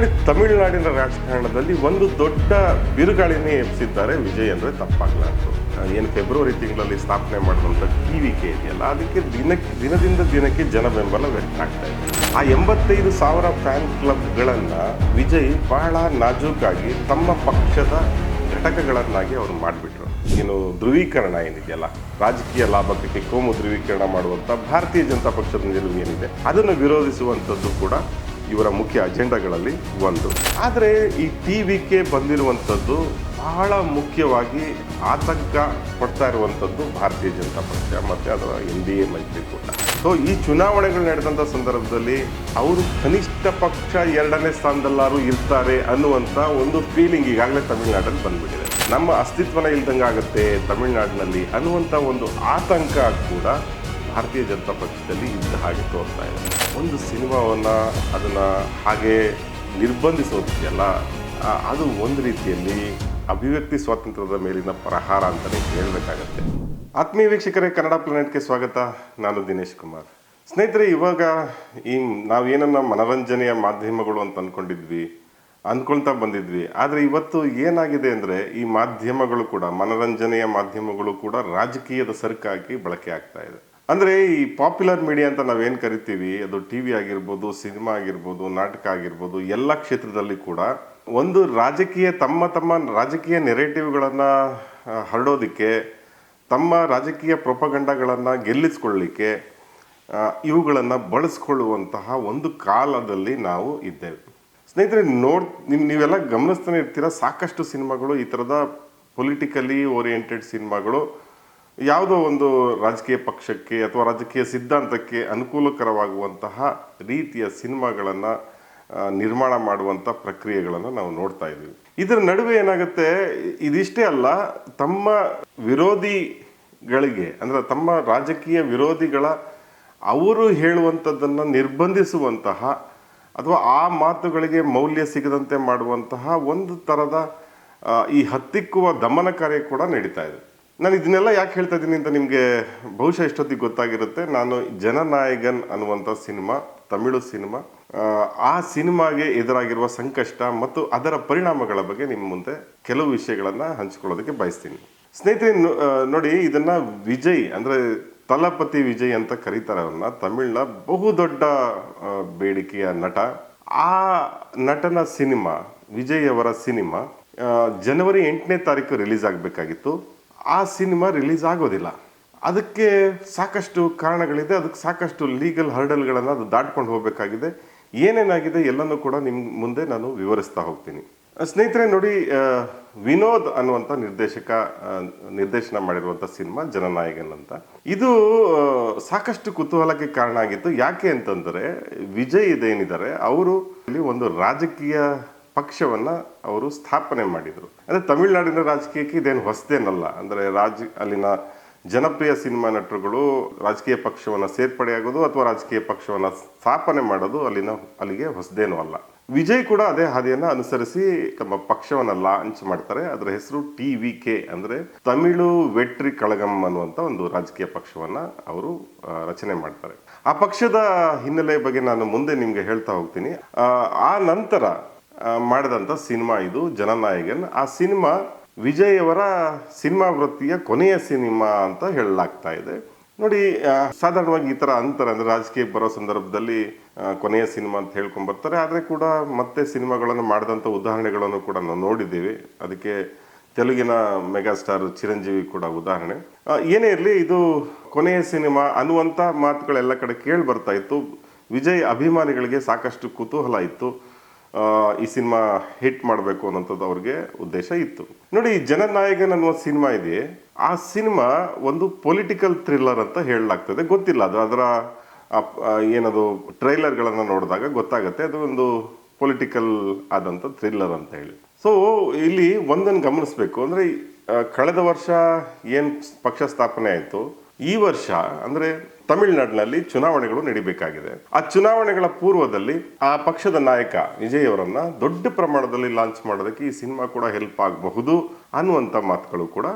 ನೋಡಿ, ತಮಿಳುನಾಡಿನ ರಾಜಕಾರಣದಲ್ಲಿ ಒಂದು ದೊಡ್ಡ ಬಿರುಗಾಳಿನೇ ಎಬ್ಸಿದ್ದಾರೆ ವಿಜಯ್ ಅಂದ್ರೆ ತಪ್ಪಾಗ್ಲಾರ್ದು ಏನು ಫೆಬ್ರವರಿ ತಿಂಗಳಲ್ಲಿ ಸ್ಥಾಪನೆ ಮಾಡಿದಂಥ ಕೆ ಇದೆಯಲ್ಲ ಅದಕ್ಕೆ ದಿನಕ್ಕೆ ದಿನದಿಂದ ದಿನಕ್ಕೆ ಜನ ಬೆಂಬಲ ವ್ಯಕ್ತ ಆಗ್ತಾ ಇದೆ. ಆ ಎಂಬತ್ತೈದು ಸಾವಿರ ಫ್ಯಾನ್ ಕ್ಲಬ್ಗಳನ್ನು ವಿಜಯ್ ಬಹಳ ನಾಜೂಕಾಗಿ ತಮ್ಮ ಪಕ್ಷದ ಘಟಕಗಳನ್ನಾಗಿ ಅವರು ಮಾಡಿಬಿಟ್ರು. ಏನು ಧ್ರುವೀಕರಣ ಏನಿದೆಯಲ್ಲ, ರಾಜಕೀಯ ಲಾಭಕ್ಕೆ ಕೋಮು ಧ್ರುವೀಕರಣ ಮಾಡುವಂಥ ಭಾರತೀಯ ಜನತಾ ಪಕ್ಷದ ನಿಲುವು ಏನಿದೆ, ಅದನ್ನು ವಿರೋಧಿಸುವಂಥದ್ದು ಕೂಡ ಇವರ ಮುಖ್ಯ ಅಜೆಂಡಾಗಳಲ್ಲಿ ಒಂದು. ಆದರೆ ಈ ಟಿ ವಿಗೆ ಬಂದಿರುವಂಥದ್ದು ಬಹಳ ಮುಖ್ಯವಾಗಿ ಆತಂಕ ಪಡ್ತಾ ಇರುವಂಥದ್ದು ಭಾರತೀಯ ಜನತಾ ಪಕ್ಷ ಮತ್ತು ಅದರ ಎನ್ ಡಿ ಎ ಮೈತ್ರಿಕೂಟ ಸೊ ಈ ಚುನಾವಣೆಗಳು ನಡೆದಂಥ ಸಂದರ್ಭದಲ್ಲಿ ಅವರು ಕನಿಷ್ಠ ಪಕ್ಷ ಎರಡನೇ ಸ್ಥಾನದಲ್ಲಾರು ಇರ್ತಾರೆ ಅನ್ನುವಂಥ ಒಂದು ಫೀಲಿಂಗ್ ಈಗಾಗಲೇ ತಮಿಳುನಾಡಲ್ಲಿ ಬಂದ್ಬಿಟ್ಟಿದೆ. ನಮ್ಮ ಅಸ್ತಿತ್ವನ ಇಲ್ದಂಗೆ ಆಗುತ್ತೆ ತಮಿಳುನಾಡಿನಲ್ಲಿ ಅನ್ನುವಂಥ ಒಂದು ಆತಂಕ ಕೂಡ ಭಾರತೀಯ ಜನತಾ ಪಕ್ಷದಲ್ಲಿ ಇದ್ದ ಹಾಗೆ ತೋರ್ತಾ ಇದೆ. ಒಂದು ಸಿನಿಮಾವನ್ನು ಅದನ್ನು ಹಾಗೆ ನಿರ್ಬಂಧಿಸೋದಿದೆಯಲ್ಲ ಆ, ಅದು ಒಂದು ರೀತಿಯಲ್ಲಿ ಅಭಿವ್ಯಕ್ತಿ ಸ್ವಾತಂತ್ರ್ಯದ ಮೇಲಿನ ಪ್ರಹಾರ ಅಂತಲೇ ಹೇಳಬೇಕಾಗತ್ತೆ. ಆತ್ಮೀಯ ವೀಕ್ಷಕರೇ ಕನ್ನಡ ಪ್ಲಾನೆಟ್ಗೆ ಸ್ವಾಗತ. ನಾನು ದಿನೇಶ್ ಕುಮಾರ್. ಸ್ನೇಹಿತರೆ ಇವಾಗ ಈ ನಾವೇನನ್ನ ಮನರಂಜನೆಯ ಮಾಧ್ಯಮಗಳು ಅಂತ ಅಂದ್ಕೊಂಡಿದ್ವಿ ಅಂದ್ಕೊಳ್ತಾ ಬಂದಿದ್ವಿ. ಆದರೆ ಇವತ್ತು ಏನಾಗಿದೆ ಅಂದರೆ ಈ ಮಾಧ್ಯಮಗಳು ಕೂಡ ಮನರಂಜನೆಯ ಮಾಧ್ಯಮಗಳು ಕೂಡ ರಾಜಕೀಯದ ಸರಕಾಗಿ ಬಳಕೆ ಆಗ್ತಾ ಇದೆ. ಅಂದರೆ ಈ ಪಾಪ್ಯುಲರ್ ಮೀಡಿಯಾ ಅಂತ ನಾವೇನು ಕರಿತೀವಿ, ಅದು ಟಿ ವಿ ಆಗಿರ್ಬೋದು ಸಿನಿಮಾ ಆಗಿರ್ಬೋದು, ನಾಟಕ ಆಗಿರ್ಬೋದು, ಎಲ್ಲ ಕ್ಷೇತ್ರದಲ್ಲಿ ಕೂಡ ಒಂದು ರಾಜಕೀಯ, ತಮ್ಮ ತಮ್ಮ ರಾಜಕೀಯ ನೆರೇಟಿವ್ಗಳನ್ನು ಹರಡೋದಕ್ಕೆ, ತಮ್ಮ ರಾಜಕೀಯ ಪ್ರೊಪಗಂಡಗಳನ್ನು ಗೆಲ್ಲಿಸ್ಕೊಳ್ಳಿಕ್ಕೆ ಇವುಗಳನ್ನು ಬಳಸ್ಕೊಳ್ಳುವಂತಹ ಒಂದು ಕಾಲದಲ್ಲಿ ನಾವು ಇದ್ದೇವೆ. ಸ್ನೇಹಿತರೆ, ನೋಡ್ ನೀವು ನೀವೆಲ್ಲ ಗಮನಿಸ್ತಾನೆ ಇರ್ತೀರ? ಸಾಕಷ್ಟು ಸಿನಿಮಾಗಳು ಈ ಥರದ ಪೊಲಿಟಿಕಲಿ ಓರಿಯೆಂಟೆಡ್ ಸಿನಿಮಾಗಳು. ಯಾವುದೋ ಒಂದು ರಾಜಕೀಯ ಪಕ್ಷಕ್ಕೆ ಅಥವಾ ರಾಜಕೀಯ ಸಿದ್ಧಾಂತಕ್ಕೆ ಅನುಕೂಲಕರವಾಗುವಂತಹ ರೀತಿಯ ಸಿನಿಮಾಗಳನ್ನು ನಿರ್ಮಾಣ ಮಾಡುವಂಥ ಪ್ರಕ್ರಿಯೆಗಳನ್ನು ನಾವು ನೋಡ್ತಾ ಇದ್ದೀವಿ. ಇದರ ನಡುವೆ ಏನಾಗುತ್ತೆ? ಇದಿಷ್ಟೇ ಅಲ್ಲ, ತಮ್ಮ ವಿರೋಧಿಗಳಿಗೆ, ಅಂದರೆ ತಮ್ಮ ರಾಜಕೀಯ ವಿರೋಧಿಗಳ ಅವರು ಹೇಳುವಂಥದ್ದನ್ನು ನಿರ್ಬಂಧಿಸುವಂತಹ ಅಥವಾ ಆ ಮಾತುಗಳಿಗೆ ಮೌಲ್ಯ ಸಿಗದಂತೆ ಮಾಡುವಂತಹ ಒಂದು ಥರದ ಈ ಹತ್ತಿಕ್ಕುವ ದಮನ ಕಾರ್ಯ ಕೂಡ ನಡೀತಾ ಇದೆ. ನಾನು ಇದನ್ನೆಲ್ಲ ಯಾಕೆ ಹೇಳ್ತಾ ಇದ್ದೀನಿ ಅಂತ ನಿಮಗೆ ಬಹುಶಃ ಎಷ್ಟೊತ್ತಿಗೆ ಗೊತ್ತಾಗಿರುತ್ತೆ. ನಾನು ಜನನಾಯಕನ್ ಅನ್ನುವಂಥ ಸಿನಿಮಾ ತಮಿಳು ಸಿನಿಮಾ ಆ, ಸಿನಿಮಾಗೆ ಎದುರಾಗಿರುವ ಸಂಕಷ್ಟ ಮತ್ತು ಅದರ ಪರಿಣಾಮಗಳ ಬಗ್ಗೆ ನಿಮ್ಮ ಮುಂದೆ ಕೆಲವು ವಿಷಯಗಳನ್ನು ಹಂಚಿಕೊಳ್ಳೋದಕ್ಕೆ ಬಯಸ್ತೀನಿ. ಸ್ನೇಹಿತರೆ ನೋಡಿ ಇದನ್ನು ವಿಜಯ್ ಅಂದರೆ ತಲಪತಿ ವಿಜಯ್ ಅಂತ ಕರೀತಾರೆ ಅವ್ರನ್ನ. ತಮಿಳ್ನ ಬಹುದೊಡ್ಡ ಬೇಡಿಕೆಯ ನಟ. ಆ ನಟನ ಸಿನಿಮಾ ವಿಜಯ್ ಅವರ ಸಿನಿಮಾ ಜನವರಿ ಎಂಟನೇ ತಾರೀಕು ರಿಲೀಸ್ ಆಗಬೇಕಾಗಿತ್ತು. ಆ ಸಿನಿಮಾ ರಿಲೀಸ್ ಆಗೋದಿಲ್ಲ. ಅದಕ್ಕೆ ಸಾಕಷ್ಟು ಕಾರಣಗಳಿದೆ. ಅದಕ್ಕೆ ಸಾಕಷ್ಟು ಲೀಗಲ್ ಹರ್ಡಲ್ಗಳನ್ನು ಅದು ದಾಟ್ಕೊಂಡು ಹೋಗಬೇಕಾಗಿದೆ. ಏನೇನಾಗಿದೆ ಎಲ್ಲನೂ ಕೂಡ ನಿಮ್ಮ ಮುಂದೆ ನಾನು ವಿವರಿಸ್ತಾ ಹೋಗ್ತೀನಿ. ಸ್ನೇಹಿತರೆ, ನೋಡಿ ವಿನೋದ್ ಅನ್ನುವಂಥ ನಿರ್ದೇಶಕ ನಿರ್ದೇಶನ ಮಾಡಿರುವಂಥ ಸಿನಿಮಾ ಜನನಾಯಕನ್ ಅಂತ. ಇದು ಸಾಕಷ್ಟು ಕುತೂಹಲಕ್ಕೆ ಕಾರಣ ಆಗಿತ್ತು. ಯಾಕೆ ಅಂತಂದರೆ, ವಿಜಯ್ ಇದೇನಿದ್ದಾರೆ, ಅವರು ಇಲ್ಲಿ ಒಂದು ರಾಜಕೀಯ ಪಕ್ಷವನ್ನ ಅವರು ಸ್ಥಾಪನೆ ಮಾಡಿದರು. ಅಂದರೆ ತಮಿಳುನಾಡಿನ ರಾಜಕೀಯಕ್ಕೆ ಇದೇನು ಹೊಸದೇನಲ್ಲ. ಅಂದರೆ ರಾಜ ಅಲ್ಲಿನ ಜನಪ್ರಿಯ ಸಿನಿಮಾ ನಟರುಗಳು ರಾಜಕೀಯ ಪಕ್ಷವನ್ನು ಸೇರ್ಪಡೆಯಾಗೋದು ಅಥವಾ ರಾಜಕೀಯ ಪಕ್ಷವನ್ನು ಸ್ಥಾಪನೆ ಮಾಡೋದು ಅಲ್ಲಿನ ಅಲ್ಲಿಗೆ ಹೊಸದೇನೂ ಅಲ್ಲ. ವಿಜಯ್ ಕೂಡ ಅದೇ ಹಾದಿಯನ್ನು ಅನುಸರಿಸಿ ತಮ್ಮ ಪಕ್ಷವನ್ನು ಲಾಂಚ್ ಮಾಡ್ತಾರೆ. ಅದರ ಹೆಸರು ಟಿ ವಿ ಕೆ ಅಂದರೆ ತಮಿಳು ವೆಟ್ರಿ ಕಳಗಂ ಅನ್ನುವಂಥ ಒಂದು ರಾಜಕೀಯ ಪಕ್ಷವನ್ನು ಅವರು ರಚನೆ ಮಾಡ್ತಾರೆ. ಆ ಪಕ್ಷದ ಹಿನ್ನೆಲೆ ಬಗ್ಗೆ ನಾನು ಮುಂದೆ ನಿಮಗೆ ಹೇಳ್ತಾ ಹೋಗ್ತೀನಿ. ಆ, ನಂತರ ಮಾಡಿದಂಥ ಸಿನಿಮಾ ಇದು ಜನನಾಯಕನ್ ಆ ಸಿನಿಮಾ ವಿಜಯ್ ಅವರ ಸಿನಿಮಾ ವೃತ್ತಿಯ ಕೊನೆಯ ಸಿನಿಮಾ ಅಂತ ಹೇಳಲಾಗ್ತಾ ಇದೆ. ನೋಡಿ ಸಾಧಾರಣವಾಗಿ ಈ ಥರ ಅಂತಾರೆ, ಅಂದರೆ ರಾಜಕೀಯಕ್ಕೆ ಬರೋ ಸಂದರ್ಭದಲ್ಲಿ ಕೊನೆಯ ಸಿನಿಮಾ ಅಂತ ಹೇಳ್ಕೊಂಡು ಬರ್ತಾರೆ. ಆದರೆ ಕೂಡ ಮತ್ತೆ ಸಿನಿಮಾಗಳನ್ನು ಮಾಡಿದಂಥ ಉದಾಹರಣೆಗಳನ್ನು ಕೂಡ ನಾವು ನೋಡಿದ್ದೀವಿ. ಅದಕ್ಕೆ ತೆಲುಗಿನ ಮೆಗಾಸ್ಟಾರ್ ಚಿರಂಜೀವಿ ಕೂಡ ಉದಾಹರಣೆ. ಏನೇ ಇರಲಿ, ಇದು ಕೊನೆಯ ಸಿನಿಮಾ ಅನ್ನುವಂಥ ಮಾತುಗಳೆಲ್ಲ ಕಡೆ ಕೇಳಿ ಬರ್ತಾ ಇತ್ತು. ವಿಜಯ್ ಅಭಿಮಾನಿಗಳಿಗೆ ಸಾಕಷ್ಟು ಕುತೂಹಲ ಇತ್ತು. ಈ ಸಿನಿಮಾ ಹಿಟ್ ಮಾಡಬೇಕು ಅನ್ನೋಂಥದ್ದು ಅವ್ರಿಗೆ ಉದ್ದೇಶ ಇತ್ತು. ನೋಡಿ ಜನನಾಯಕನ್ ಅನ್ನುವ ಸಿನಿಮಾ ಇದೆ. ಆ ಸಿನಿಮಾ ಒಂದು ಪೊಲಿಟಿಕಲ್ ಥ್ರಿಲ್ಲರ್ ಅಂತ ಹೇಳಲಾಗ್ತದೆ. ಗೊತ್ತಿಲ್ಲ. ಅದು ಅದರ ಏನದು ಟ್ರೈಲರ್ಗಳನ್ನು ನೋಡಿದಾಗ ಗೊತ್ತಾಗುತ್ತೆ. ಅದು ಒಂದು ಪೊಲಿಟಿಕಲ್ ಆದಂಥ ಥ್ರಿಲ್ಲರ್ ಅಂತ ಹೇಳಿ. ಸೊ ಇಲ್ಲಿ ಒಂದನ್ನು ಗಮನಿಸಬೇಕು. ಅಂದರೆ ಕಳೆದ ವರ್ಷ ಏನು ಪಕ್ಷ ಸ್ಥಾಪನೆ ಆಯಿತು? ಈ ವರ್ಷ, ಅಂದರೆ ತಮಿಳುನಾಡಿನಲ್ಲಿ ಚುನಾವಣೆಗಳು ನಡಿಬೇಕಾಗಿದೆ. ಆ ಚುನಾವಣೆಗಳ ಪೂರ್ವದಲ್ಲಿ ಆ ಪಕ್ಷದ ನಾಯಕ ವಿಜಯ್ ಅವರನ್ನ ದೊಡ್ಡ ಪ್ರಮಾಣದಲ್ಲಿ ಲಾಂಚ್ ಮಾಡೋದಕ್ಕೆ ಈ ಸಿನಿಮಾ ಕೂಡ ಹೆಲ್ಪ್ ಆಗಬಹುದು ಅನ್ನುವಂಥ ಮಾತುಗಳು ಕೂಡ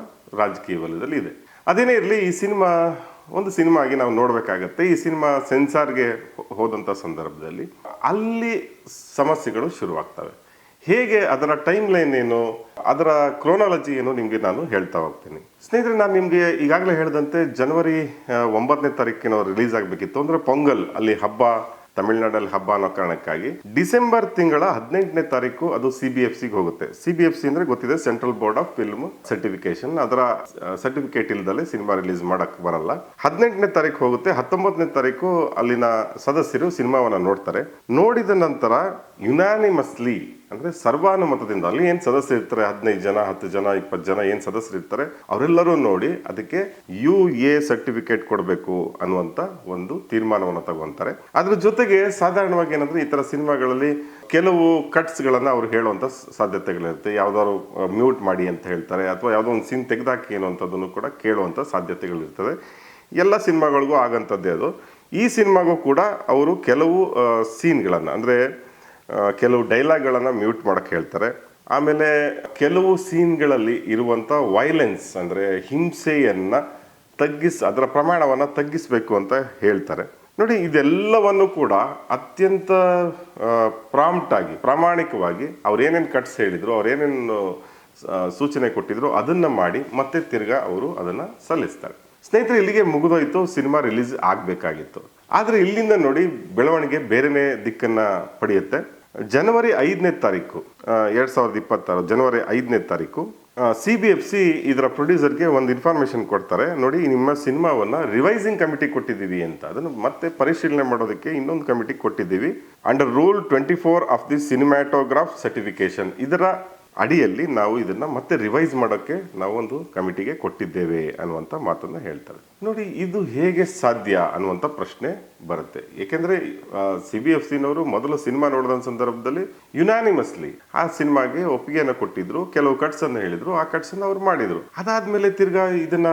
ರಾಜಕೀಯ ವಲಯದಲ್ಲಿ ಇದೆ. ಅದೇನೇ ಇರಲಿ, ಈ ಸಿನಿಮಾ, ಒಂದು ಸಿನಿಮಾ ಆಗಿ ನಾವು ನೋಡಬೇಕಾಗತ್ತೆ. ಈ ಸಿನಿಮಾ ಸೆನ್ಸಾರ್ಗೆ ಹೋದಂಥ ಸಂದರ್ಭದಲ್ಲಿ ಅಲ್ಲಿ ಸಮಸ್ಯೆಗಳು ಶುರುವಾಗ್ತವೆ. ಹೇಗೆ ಅದರ ಟೈಮ್ ಲೈನ್ ಏನು, ಅದರ ಕ್ರೋನಾಲಜಿ ಏನು ನಿಮಗೆ ನಾನು ಹೇಳ್ತಾ ಹೋಗ್ತೀನಿ. ಸ್ನೇಹಿತರೆ, ನಾನು ನಿಮಗೆ ಈಗಾಗಲೇ ಹೇಳಿದಂತೆ ಜನವರಿ ಒಂಬತ್ತನೇ ತಾರೀಕಿನ ರಿಲೀಸ್ ಆಗಬೇಕಿತ್ತು. ಅಂದರೆ ಪೊಂಗಲ್, ಅಲ್ಲಿ ಹಬ್ಬ, ತಮಿಳುನಾಡಲ್ಲಿ ಹಬ್ಬ ಅನ್ನೋ ಕಾರಣಕ್ಕಾಗಿ. ಡಿಸೆಂಬರ್ ತಿಂಗಳ ಹದಿನೆಂಟನೇ ತಾರೀಕು ಅದು ಸಿ ಬಿ ಎಫ್ ಸಿಗೆ ಹೋಗುತ್ತೆ. ಸಿ ಬಿ ಎಫ್ ಸಿ ಅಂದರೆ ಗೊತ್ತಿದೆ central board of film certification ಅದರ ಸರ್ಟಿಫಿಕೇಟ್ ಇಲ್ದಲೆ ಸಿನಿಮಾ ರಿಲೀಸ್ ಮಾಡಕ್ಕೆ ಬರಲ್ಲ. ಹದಿನೆಂಟನೇ ತಾರೀಕು ಹೋಗುತ್ತೆ. ಹತ್ತೊಂಬತ್ತನೇ ತಾರೀಕು ಅಲ್ಲಿನ ಸದಸ್ಯರು ಸಿನಿಮಾವನ್ನು ನೋಡ್ತಾರೆ. ನೋಡಿದ ನಂತರ ಯುನಾನಿಮಸ್ಲಿ ಅಂದ್ರೆ ಸರ್ವಾನುಮತದಿಂದ ಅಲ್ಲಿ ಏನು ಸದಸ್ಯರು ಇರ್ತಾರೆ, ಹದಿನೈದು ಜನ, ಹತ್ತು ಜನ, ಇಪ್ಪತ್ತು ಜನ ಏನ್ ಸದಸ್ಯರು ಇರ್ತಾರೆ, ಅವರೆಲ್ಲರೂ ನೋಡಿ ಅದಕ್ಕೆ ಯು ಎ ಸರ್ಟಿಫಿಕೇಟ್ ಕೊಡಬೇಕು ಅನ್ನುವಂತ ಒಂದು ತೀರ್ಮಾನವನ್ನು ತಗೊಂತಾರೆ. ಅದ್ರ ಜೊತೆಗೆ ಸಾಧಾರಣವಾಗಿ ಏನಂದ್ರೆ ಈ ತರ ಸಿನಿಮಾಗಳಲ್ಲಿ ಕೆಲವು ಕಟ್ಸ್ ಗಳನ್ನ ಅವ್ರು ಹೇಳುವಂತ ಸಾಧ್ಯತೆಗಳಿರುತ್ತೆ. ಯಾವ್ದಾದ್ರು ಮ್ಯೂಟ್ ಮಾಡಿ ಅಂತ ಹೇಳ್ತಾರೆ, ಅಥವಾ ಯಾವುದೋ ಒಂದು ಸೀನ್ ತೆಗೆದಾಕಿ ಅನ್ನುವಂಥದ್ದನ್ನು ಕೂಡ ಕೇಳುವಂತ ಸಾಧ್ಯತೆಗಳಿರ್ತದೆ. ಎಲ್ಲ ಸಿನಿಮಾಗಳಿಗೂ ಆಗಂಥದ್ದೇ ಅದು. ಈ ಸಿನಿಮಾಗೂ ಕೂಡ ಅವರು ಕೆಲವು ಸೀನ್ಗಳನ್ನು ಅಂದರೆ ಕೆಲವು ಡೈಲಾಗ್ಗಳನ್ನು ಮ್ಯೂಟ್ ಮಾಡೋಕ್ಕೆ ಹೇಳ್ತಾರೆ. ಆಮೇಲೆ ಕೆಲವು ಸೀನ್ಗಳಲ್ಲಿ ಇರುವಂಥ ವೈಲೆನ್ಸ್ ಅಂದರೆ ಹಿಂಸೆಯನ್ನು ತಗ್ಗಿಸ್, ಅದರ ಪ್ರಮಾಣವನ್ನು ತಗ್ಗಿಸಬೇಕು ಅಂತ ಹೇಳ್ತಾರೆ. ನೋಡಿ, ಇದೆಲ್ಲವನ್ನು ಕೂಡ ಅತ್ಯಂತ ಪ್ರಾಮ್ಟಾಗಿ ಪ್ರಾಮಾಣಿಕವಾಗಿ ಅವ್ರು ಏನೇನು ಕಟ್ಸ್ ಹೇಳಿದ್ರು, ಅವ್ರು ಏನೇನು ಸೂಚನೆ ಕೊಟ್ಟಿದ್ರು, ಅದನ್ನು ಮಾಡಿ ಮತ್ತೆ ತಿರ್ಗಾ ಅವರು ಅದನ್ನು ಸಲ್ಲಿಸ್ತಾರೆ. ಸ್ನೇಹಿತರೆ, ಇಲ್ಲಿಗೆ ಮುಗಿದೋಯ್ತು, ಸಿನಿಮಾ ರಿಲೀಸ್ ಆಗಬೇಕಾಗಿತ್ತು. ಆದರೆ ಇಲ್ಲಿಂದ ನೋಡಿ ಬೆಳವಣಿಗೆ ಬೇರೆನೇ ದಿಕ್ಕನ್ನ ಪಡೆಯುತ್ತೆ. ಜನವರಿ ಐದನೇ ತಾರೀಕು ಎರಡು ಸಾವಿರದ ಇಪ್ಪತ್ತಾರು ಜನವರಿ ಐದನೇ ತಾರೀಕು ಸಿ ಬಿ ಎಫ್ ಸಿ ಇದರ ಪ್ರೊಡ್ಯೂಸರ್ಗೆ ಒಂದು ಇನ್ಫಾರ್ಮೇಷನ್ ಕೊಡ್ತಾರೆ. ನೋಡಿ, ನಿಮ್ಮ ಸಿನಿಮಾವನ್ನು ರಿವೈಸಿಂಗ್ ಕಮಿಟಿ ಕೊಟ್ಟಿದ್ದೀವಿ ಅಂತ. ಅದನ್ನು ಮತ್ತೆ ಪರಿಶೀಲನೆ ಮಾಡೋದಕ್ಕೆ ಇನ್ನೊಂದು ಕಮಿಟಿ ಕೊಟ್ಟಿದ್ದೀವಿ. Under rule twenty four of the cinematograph certification ಇದರ ಅಡಿಯಲ್ಲಿ ನಾವು ಇದನ್ನು ಮತ್ತೆ ರಿವೈಸ್ ಮಾಡೋಕ್ಕೆ ನಾವು ಒಂದು ಕಮಿಟಿಗೆ ಕೊಟ್ಟಿದ್ದೇವೆ ಅನ್ನುವಂಥ ಮಾತನ್ನು ಹೇಳ್ತಾರೆ. ನೋಡಿ, ಇದು ಹೇಗೆ ಸಾಧ್ಯ ಅನ್ನುವಂಥ ಪ್ರಶ್ನೆ ಬರುತ್ತೆ. ಏಕೆಂದರೆ ಸಿ ಬಿ ಎಫ್ ಸಿನವರು ಮೊದಲು ಸಿನಿಮಾ ನೋಡಿದ ಸಂದರ್ಭದಲ್ಲಿ ಯುನಾನಿಮಸ್ಲಿ ಆ ಸಿನಿಮಾಗೆ ಒಪ್ಪಿಗೆಯನ್ನು ಕೊಟ್ಟಿದ್ರು, ಕೆಲವು ಕಟ್ಸ್ ಅನ್ನು ಹೇಳಿದ್ರು, ಆ ಕಟ್ಸ್ ಅನ್ನು ಅವ್ರು ಮಾಡಿದ್ರು. ಅದಾದ್ಮೇಲೆ ತಿರ್ಗಾ ಇದನ್ನ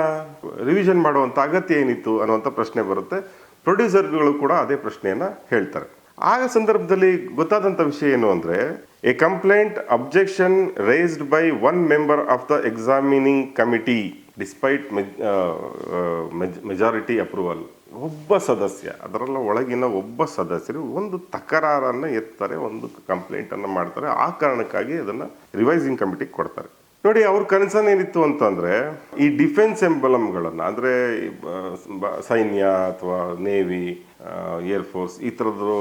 ರಿವಿಷನ್ ಮಾಡುವಂಥ ಅಗತ್ಯ ಏನಿತ್ತು ಅನ್ನುವಂಥ ಪ್ರಶ್ನೆ ಬರುತ್ತೆ. ಪ್ರೊಡ್ಯೂಸರ್ಗಳು ಕೂಡ ಅದೇ ಪ್ರಶ್ನೆಯನ್ನ ಹೇಳ್ತಾರೆ. ಆಗ ಸಂದರ್ಭದಲ್ಲಿ ಗೊತ್ತಾದಂಥ ವಿಷಯ ಏನು ಅಂದರೆ a complaint objection raised by one member of the examining committee despite majority approval ಒಬ್ಬ ಸದಸ್ಯ, ಅದರಲ್ಲ ಒಳಗಿನ ಒಬ್ಬ ಸದಸ್ಯರು ಒಂದು ತಕರಾರನ್ನು ಎತ್ತಾರೆ, ಒಂದು ಕಂಪ್ಲೇಂಟನ್ನು ಮಾಡ್ತಾರೆ. ಆ ಕಾರಣಕ್ಕಾಗಿ ಅದನ್ನು ರಿವೈಸಿಂಗ್ ಕಮಿಟಿಗೆ ಕೊಡ್ತಾರೆ. ನೋಡಿ, ಅವ್ರ ಕನ್ಸರ್ನ್ ಏನಿತ್ತು ಅಂತಂದರೆ, ಈ ಡಿಫೆನ್ಸ್ ಎಂಬಲಮ್ಗಳನ್ನು ಅಂದರೆ ಸೈನ್ಯ ಅಥವಾ ನೇವಿ ಏರ್ ಫೋರ್ಸ್ ಈ ಥರದ್ದು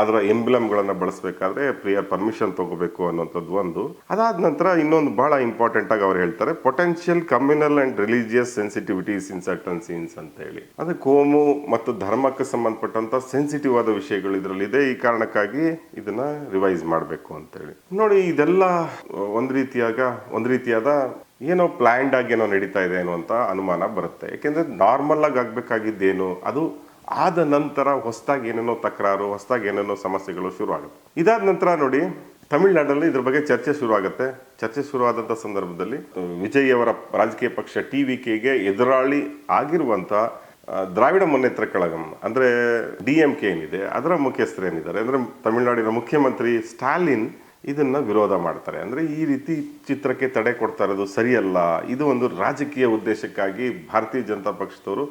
ಅದರ ಎಂಬ್ಲಮ್ಗಳನ್ನು ಬಳಸಬೇಕಾದ್ರೆ ಪ್ರಿಯರ್ ಪರ್ಮಿಷನ್ ತಗೋಬೇಕು ಅನ್ನೋಂಥದ್ದು ಒಂದು. ಅದಾದ ನಂತರ ಇನ್ನೊಂದು ಬಹಳ ಇಂಪಾರ್ಟೆಂಟ್ ಆಗಿ ಅವ್ರು ಹೇಳ್ತಾರೆ potential communal and religious sensitivities in certain scenes ಅಂತ ಹೇಳಿ ಅದು ಕೋಮು ಮತ್ತು ಧರ್ಮಕ್ಕೆ ಸಂಬಂಧಪಟ್ಟಂತ ಸೆನ್ಸಿಟಿವ್ ಆದ ವಿಷಯಗಳು ಇದರಲ್ಲಿ ಇದೆ ಈ ಕಾರಣಕ್ಕಾಗಿ ಇದನ್ನ ರಿವೈಸ್ ಮಾಡಬೇಕು ಅಂತೇಳಿ. ನೋಡಿ, ಇದೆಲ್ಲ ಒಂದು ರೀತಿಯಾಗ, ಒಂದು ರೀತಿಯಾದ ಏನೋ ಪ್ಲ್ಯಾಂಡ್ ಆಗಿ ಏನೋ ನಡೀತಾ ಇದೆ ಅನ್ನುವಂತ ಅನುಮಾನ ಬರುತ್ತೆ. ಯಾಕೆಂದರೆ ನಾರ್ಮಲ್ ಆಗಿ ಆಗ್ಬೇಕಾಗಿದ್ದೇನು, ಅದು ಆದ ನಂತರ ಹೊಸದಾಗಿ ಏನೇನೋ ತಕರಾರು, ಹೊಸದಾಗಿ ಏನೇನೋ ಸಮಸ್ಯೆಗಳು ಶುರು ಆಗುತ್ತೆ ಇದಾದ ನಂತರ ನೋಡಿ, ತಮಿಳುನಾಡಲ್ಲಿ ಇದ್ರ ಬಗ್ಗೆ ಚರ್ಚೆ ಶುರುವಾಗುತ್ತೆ. ಚರ್ಚೆ ಶುರುವಾದಂಥ ಸಂದರ್ಭದಲ್ಲಿ ವಿಜಯ್ ಅವರ ರಾಜಕೀಯ ಪಕ್ಷ ಟಿ ವಿ ಕೆಗೆ ಎದುರಾಳಿ ಆಗಿರುವಂಥ ದ್ರಾವಿಡ ಮುನ್ನೇತ್ರ ಕಳಗಂ, ಅಂದ್ರೆ ಡಿ ಎಂ ಕೆ ಏನಿದೆ, ಅದರ ಮುಖ್ಯಸ್ಥರು ಏನಿದ್ದಾರೆ, ಅಂದ್ರೆ ತಮಿಳುನಾಡಿನ ಮುಖ್ಯಮಂತ್ರಿ ಸ್ಟಾಲಿನ್ ಇದನ್ನು ವಿರೋಧ ಮಾಡ್ತಾರೆ. ಅಂದ್ರೆ ಈ ರೀತಿ ಚಿತ್ರಕ್ಕೆ ತಡೆ ಕೊಡ್ತಾ ಇರೋದು ಸರಿಯಲ್ಲ. ಇದು ಒಂದು ರಾಜಕೀಯ ಉದ್ದೇಶಕ್ಕಾಗಿ ಭಾರತೀಯ ಜನತಾ ಪಕ್ಷದವರು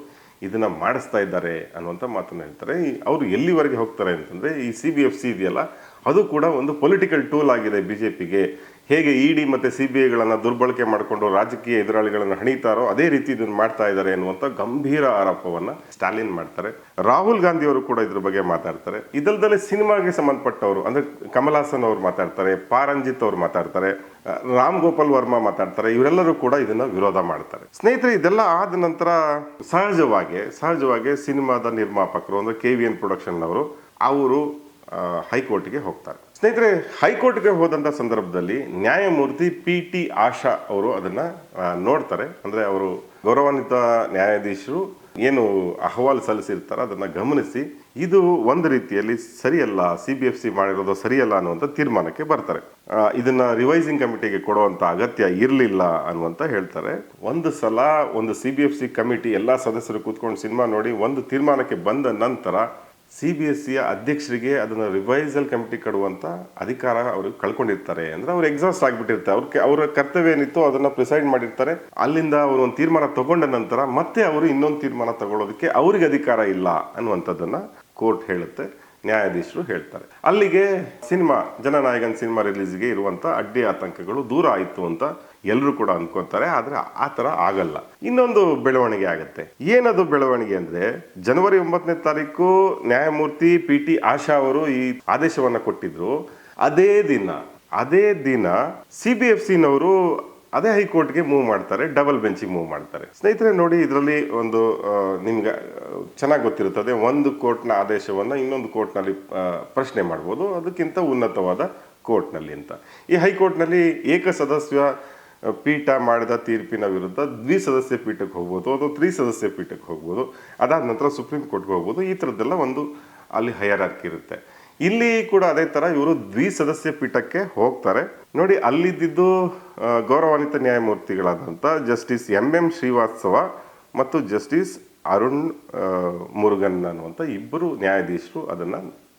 ಇದನ್ನ ಮಾಡಿಸ್ತಾ ಇದ್ದಾರೆ ಅನ್ನುವಂಥ ಮಾತನ್ನು ಹೇಳ್ತಾರೆ. ಅವರು ಎಲ್ಲಿವರೆಗೆ ಹೋಗ್ತಾರೆ ಅಂತಂದರೆ ಈ ಸಿ ಬಿ ಎಫ್ ಸಿ ಇದೆಯಲ್ಲ, ಅದು ಕೂಡ ಒಂದು ಪೊಲಿಟಿಕಲ್ ಟೂಲ್ ಆಗಿದೆ ಬಿಜೆಪಿಗೆ ಹೇಗೆ ಇ ಡಿ ಮತ್ತು ಸಿ ಬಿ ಐಗಳನ್ನು ದುರ್ಬಳಕೆ ಮಾಡಿಕೊಂಡು ರಾಜಕೀಯ ಎದುರಾಳಿಗಳನ್ನು ಹಣಿತಾರೋ ಅದೇ ರೀತಿ ಇದನ್ನು ಮಾಡ್ತಾ ಇದ್ದಾರೆ ಎನ್ನುವಂಥ ಗಂಭೀರ ಆರೋಪವನ್ನು ಸ್ಟಾಲಿನ್ ಮಾಡ್ತಾರೆ. ರಾಹುಲ್ ಗಾಂಧಿ ಅವರು ಕೂಡ ಇದ್ರ ಬಗ್ಗೆ ಮಾತಾಡ್ತಾರೆ. ಇದಲ್ಲದೆ ಸಿನಿಮಾಗೆ ಸಂಬಂಧಪಟ್ಟವರು, ಅಂದರೆ ಕಮಲ್ ಹಾಸನ್ ಅವರು ಮಾತಾಡ್ತಾರೆ, ಪಾರಂಜಿತ್ ಅವರು ಮಾತಾಡ್ತಾರೆ ರಾಮ್ ಗೋಪಾಲ್ ವರ್ಮಾ ಮಾತಾಡ್ತಾರೆ, ಇವರೆಲ್ಲರೂ ಕೂಡ ಇದನ್ನು ವಿರೋಧ ಮಾಡ್ತಾರೆ. ಸ್ನೇಹಿತರೆ, ಇದೆಲ್ಲ ಆದ ನಂತರ ಸಹಜವಾಗಿ ಸಹಜವಾಗಿ ಸಿನಿಮಾದ ನಿರ್ಮಾಪಕರು, ಅಂದರೆ ಕೆ ವಿ ಎನ್ ಪ್ರೊಡಕ್ಷನ್ ಅವರು ಅವರು ಹೈಕೋರ್ಟ್ಗೆ ಹೋಗ್ತಾರೆ. ಸ್ನೇಹಿತರೆ, ಹೈಕೋರ್ಟ್ಗೆ ಹೋದಂಥ ಸಂದರ್ಭದಲ್ಲಿ ನ್ಯಾಯಮೂರ್ತಿ ಪಿ ಟಿ ಆಶಾ ಅವರು ಅದನ್ನು ನೋಡ್ತಾರೆ. ಅಂದರೆ ಅವರು ಗೌರವಾನ್ವಿತ ನ್ಯಾಯಾಧೀಶರು ಏನು ಅಹವಾಲು ಸಲ್ಲಿಸಿರ್ತಾರೋ ಅದನ್ನು ಗಮನಿಸಿ, ಇದು ಒಂದು ರೀತಿಯಲ್ಲಿ ಸರಿಯಲ್ಲ, ಸಿ ಬಿ ಎಫ್ ಸಿ ಮಾಡಿರೋದು ಸರಿಯಲ್ಲ ಅನ್ನುವಂಥ ತೀರ್ಮಾನಕ್ಕೆ ಬರ್ತಾರೆ. ಇದನ್ನು ರಿವೈಸಿಂಗ್ ಕಮಿಟಿಗೆ ಕೊಡುವಂಥ ಅಗತ್ಯ ಇರಲಿಲ್ಲ ಅನ್ನುವಂತ ಹೇಳ್ತಾರೆ. ಒಂದು ಸಲ ಒಂದು C B F C committee ಎಲ್ಲ ಸದಸ್ಯರು ಕೂತ್ಕೊಂಡು ಸಿನಿಮಾ ನೋಡಿ ಒಂದು ತೀರ್ಮಾನಕ್ಕೆ ಬಂದ ನಂತರ ಸಿ ಬಿ ಎಸ್ ಸಿಯ ಅಧ್ಯಕ್ಷರಿಗೆ ಅದನ್ನು ರಿವೈಸಲ್ ಕಮಿಟಿ ಕೊಡುವಂಥ ಅಧಿಕಾರ ಅವರು ಕಳ್ಕೊಂಡಿರ್ತಾರೆ. ಅಂದರೆ ಅವ್ರು ಎಕ್ಸಾಸ್ಟ್ ಆಗಿಬಿಟ್ಟಿರ್ತಾರೆ. ಅವ್ರಿಗೆ ಅವರ ಕರ್ತವ್ಯ ಏನಿತ್ತು ಅದನ್ನು ಪ್ರಿಸೈಡ್ ಮಾಡಿರ್ತಾರೆ. ಅಲ್ಲಿಂದ ಅವರು ಒಂದು ತೀರ್ಮಾನ ತಗೊಂಡ ನಂತರ ಮತ್ತೆ ಅವರು ಇನ್ನೊಂದು ತೀರ್ಮಾನ ತಗೊಳ್ಳೋದಕ್ಕೆ ಅವ್ರಿಗೆ ಅಧಿಕಾರ ಇಲ್ಲ ಅನ್ನುವಂಥದ್ದನ್ನು ಕೋರ್ಟ್ ಹೇಳುತ್ತೆ, ನ್ಯಾಯಾಧೀಶರು ಹೇಳ್ತಾರೆ. ಅಲ್ಲಿಗೆ ಸಿನಿಮಾ ಜನನಾಯಕನ್ ಸಿನಿಮಾ ರಿಲೀಸ್ಗೆ ಇರುವಂಥ ಅಡ್ಡಿ ಆತಂಕಗಳು ದೂರ ಆಯಿತು ಅಂತ ಎಲ್ಲರೂ ಕೂಡ ಅನ್ಕೋತಾರೆ, ಆದರೆ ಆ ತರ ಆಗಲ್ಲ. ಇನ್ನೊಂದು ಬೆಳವಣಿಗೆ ಆಗುತ್ತೆ. ಏನದು ಬೆಳವಣಿಗೆ ಅಂದ್ರೆ, ಜನವರಿ ಒಂಬತ್ತನೇ ತಾರೀಕು ನ್ಯಾಯಮೂರ್ತಿ ಪಿ ಟಿ ಆಶಾ ಅವರು ಈ ಆದೇಶವನ್ನ ಕೊಟ್ಟಿದ್ರು. ಅದೇ ದಿನ ಅದೇ ದಿನ ಸಿ ಬಿ ಎಫ್ ಸಿನವರು ಅದೇ ಹೈಕೋರ್ಟ್ಗೆ ಮೂವ್ ಮಾಡ್ತಾರೆ ಡಬಲ್ ಬೆಂಚಿಗೆ ಮೂವ್ ಮಾಡ್ತಾರೆ. ಸ್ನೇಹಿತರೆ, ನೋಡಿ ಇದರಲ್ಲಿ ಒಂದು ನಿಮ್ಗೆ, ಚೆನ್ನಾಗಿ ಗೊತ್ತಿರುತ್ತದೆ. ಒಂದು ಕೋರ್ಟ್ನ ಆದೇಶವನ್ನ ಇನ್ನೊಂದು ಕೋರ್ಟ್ನಲ್ಲಿ ಪ್ರಶ್ನೆ ಮಾಡ್ಬೋದು. ಅದಕ್ಕಿಂತ ಉನ್ನತವಾದ ಕೋರ್ಟ್ನಲ್ಲಿ ಅಂತ. ಈ ಹೈಕೋರ್ಟ್ನಲ್ಲಿ ಏಕಸದಸ್ಯ ಪೀಠ ಮಾಡಿದ ತೀರ್ಪಿನ ವಿರುದ್ಧ ದ್ವಿಸದಸ್ಯ ಪೀಠಕ್ಕೆ ಹೋಗ್ಬೋದು, ಅಥವಾ ತ್ರಿಸದಸ್ಯ ಪೀಠಕ್ಕೆ ಹೋಗ್ಬೋದು, ಅದಾದ ನಂತರ ಸುಪ್ರೀಂ ಕೋರ್ಟ್ಗೆ ಹೋಗ್ಬೋದು, ಈ ಥರದ್ದೆಲ್ಲ ಒಂದು ಅಲ್ಲಿ ಹೈಯರಾರ್ಕಿ ಇರುತ್ತೆ. ಇಲ್ಲಿ ಕೂಡ ಅದೇ ಥರ ಇವರು ದ್ವಿಸದಸ್ಯ ಪೀಠಕ್ಕೆ ಹೋಗ್ತಾರೆ. ನೋಡಿ ಅಲ್ಲಿದ್ದು ಗೌರವಾನ್ವಿತ ನ್ಯಾಯಮೂರ್ತಿಗಳಾದಂಥ ಜಸ್ಟಿಸ್ ಎಂ ಎಂ ಶ್ರೀವಾತ್ಸವ ಮತ್ತು ಜಸ್ಟಿಸ್ ಅರುಣ್ ಮುರುಗನ್ ಅನ್ನುವಂಥ ಇಬ್ಬರು ನ್ಯಾಯಾಧೀಶರು ಅದನ್ನ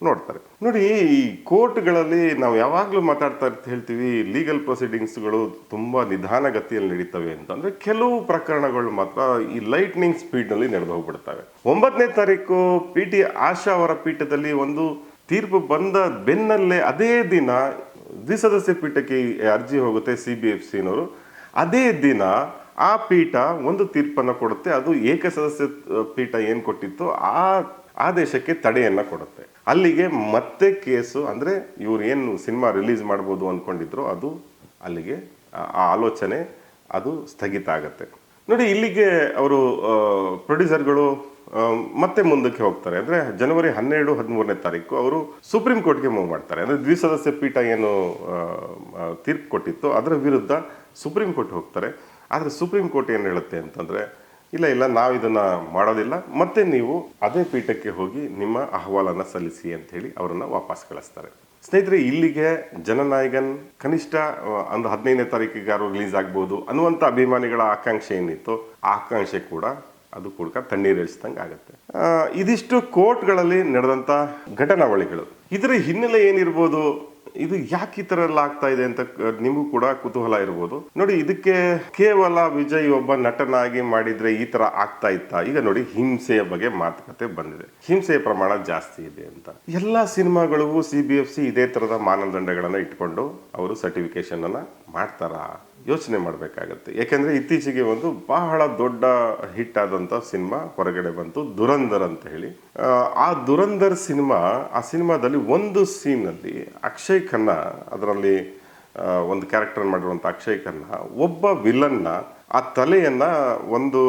ನೋಡ್ತಾರೆ. ನೋಡಿ, ಈ ಕೋರ್ಟ್ಗಳಲ್ಲಿ ನಾವು ಯಾವಾಗಲೂ ಮಾತಾಡ್ತಾ ಹೇಳ್ತೀವಿ ಲೀಗಲ್ ಪ್ರೊಸೀಡಿಂಗ್ಸ್ಗಳು ತುಂಬ ನಿಧಾನಗತಿಯಲ್ಲಿ ನಡೀತವೆ ಅಂತ ಅಂದ್ರೆ ಕೆಲವು ಪ್ರಕರಣಗಳು ಮಾತ್ರ ಈ ಲೈಟ್ನಿಂಗ್ ಸ್ಪೀಡ್ನಲ್ಲಿ ನಡೆದು ಹೋಗ್ಬಿಡ್ತವೆ. ಒಂಬತ್ತನೇ ತಾರೀಕು ಪಿ ಟಿ ಆಶಾ ಅವರ ಪೀಠದಲ್ಲಿ ಒಂದು ತೀರ್ಪು ಬಂದ ಬೆನ್ನಲ್ಲೇ ಅದೇ ದಿನ ದ್ವಿಸದಸ್ಯ ಪೀಠಕ್ಕೆ ಅರ್ಜಿ ಹೋಗುತ್ತೆ ಸಿ ಬಿ ಎಫ್ ಸಿನವರು ಅದೇ ದಿನ ಆ ಪೀಠ ಒಂದು ತೀರ್ಪನ್ನು ಕೊಡುತ್ತೆ. ಅದು ಏಕಸದಸ್ಯ ಸದಸ್ಯ ಪೀಠ ಏನು ಕೊಟ್ಟಿತ್ತು ಆ ಆದೇಶಕ್ಕೆ ತಡೆಯನ್ನು ಕೊಡುತ್ತೆ. ಅಲ್ಲಿಗೆ ಮತ್ತೆ ಕೇಸು ಅಂದರೆ ಇವ್ರು ಏನು ಸಿನಿಮಾ ರಿಲೀಸ್ ಮಾಡ್ಬೋದು ಅಂದ್ಕೊಂಡಿದ್ರು ಅದು ಅಲ್ಲಿಗೆ ಆ ಆ ಆಲೋಚನೆ ಅದು ಸ್ಥಗಿತ ಆಗುತ್ತೆ. ನೋಡಿ ಇಲ್ಲಿಗೆ ಅವರು ಪ್ರೊಡ್ಯೂಸರ್ಗಳು ಮತ್ತೆ ಮುಂದಕ್ಕೆ ಹೋಗ್ತಾರೆ. ಅಂದರೆ ಜನವರಿ ಹನ್ನೆರಡು ಹದಿಮೂರನೇ ತಾರೀಕು ಅವರು ಸುಪ್ರೀಂ ಕೋರ್ಟ್ಗೆ ಮೂವ್ ಮಾಡ್ತಾರೆ. ಅಂದರೆ ದ್ವಿಸದಸ್ಯ ಪೀಠ ಏನು ಆ, ಆ, ತೀರ್ಪು ಕೊಟ್ಟಿತ್ತು ಅದರ ವಿರುದ್ಧ ಸುಪ್ರೀಂ ಕೋರ್ಟ್ ಹೋಗ್ತಾರೆ. ಆದರೆ ಸುಪ್ರೀಂ ಕೋರ್ಟ್ ಏನು ಹೇಳುತ್ತೆ ಅಂತಂದ್ರೆ ಇಲ್ಲ ಇಲ್ಲ, ನಾವು ಇದನ್ನ ಮಾಡೋದಿಲ್ಲ. ಮತ್ತೆ ನೀವು ಅದೇ ಪೀಠಕ್ಕೆ ಹೋಗಿ ನಿಮ್ಮ ಅಹವಾಲನ್ನ ಸಲ್ಲಿಸಿ ಅಂತ ಹೇಳಿ ಅವರನ್ನ ವಾಪಸ್ ಕಳಿಸ್ತಾರೆ. ಸ್ನೇಹಿತರೆ, ಇಲ್ಲಿಗೆ ಜನನಾಯಕನ್ ಕನಿಷ್ಠ ಒಂದು ಹದಿನೈದನೇ ತಾರೀಕಿಗಾರು ರಿಲೀಸ್ ಆಗ್ಬೋದು ಅನ್ನುವಂಥ ಅಭಿಮಾನಿಗಳ ಆಕಾಂಕ್ಷೆ ಏನಿತ್ತು, ಆ ಆಕಾಂಕ್ಷೆ ಕೂಡ ಅದು ಕೂಡ ತಣ್ಣೀರಿಳಿಸಿದಂಗೆ ಆಗುತ್ತೆ. ಇದಿಷ್ಟು ಕೋರ್ಟ್ಗಳಲ್ಲಿ ನಡೆದಂತ ಘಟನಾವಳಿಗಳು. ಇದರ ಹಿನ್ನೆಲೆ ಏನಿರ್ಬೋದು? ಇದು ಯಾಕೆ ಈ ತರ ಎಲ್ಲ ಆಗ್ತಾ ಇದೆ ಅಂತ ನಿಮಗೂ ಕೂಡ ಕುತೂಹಲ ಇರ್ಬೋದು. ನೋಡಿ, ಇದಕ್ಕೆ ಕೇವಲ ವಿಜಯ್ ಒಬ್ಬ ನಟನಾಗಿ ಮಾಡಿದ್ರೆ ಈ ತರ ಆಗ್ತಾ ಇತ್ತಾ? ಈಗ ನೋಡಿ, ಹಿಂಸೆಯ ಬಗ್ಗೆ ಮಾತುಕತೆ ಬಂದಿದೆ. ಹಿಂಸೆಯ ಪ್ರಮಾಣ ಜಾಸ್ತಿ ಇದೆ ಅಂತ. ಎಲ್ಲಾ ಸಿನಿಮಾಗಳಿಗೂ ಸಿ ಬಿ ಎಫ್ ಸಿ ಇದೇ ತರದ ಮಾನದಂಡಗಳನ್ನ ಇಟ್ಕೊಂಡು ಅವರು ಸರ್ಟಿಫಿಕೇಶನ್ ಅನ್ನ ಮಾಡ್ತಾರ? ಯೋಚನೆ ಮಾಡಬೇಕಾಗತ್ತೆ. ಯಾಕೆಂದರೆ ಇತ್ತೀಚೆಗೆ ಒಂದು ಬಹಳ ದೊಡ್ಡ ಹಿಟ್ ಆದಂಥ ಸಿನಿಮಾ ಹೊರಗಡೆ ಬಂತು ದುರಂಧರ್ ಅಂತ ಹೇಳಿ. ಆ, ದುರಂಧರ್ ಸಿನಿಮಾ ಆ ಸಿನಿಮಾದಲ್ಲಿ ಒಂದು ಸೀನಲ್ಲಿ ಅಕ್ಷಯ್ ಖನ್ನಾ ಅದರಲ್ಲಿ ಒಂದು ಕ್ಯಾರೆಕ್ಟರ್ ಮಾಡಿರುವಂಥ ಅಕ್ಷಯ್ ಖನ್ನಾ ಒಬ್ಬ ವಿಲನ್ನ ಆ ತಲೆಯನ್ನು ಒಂದು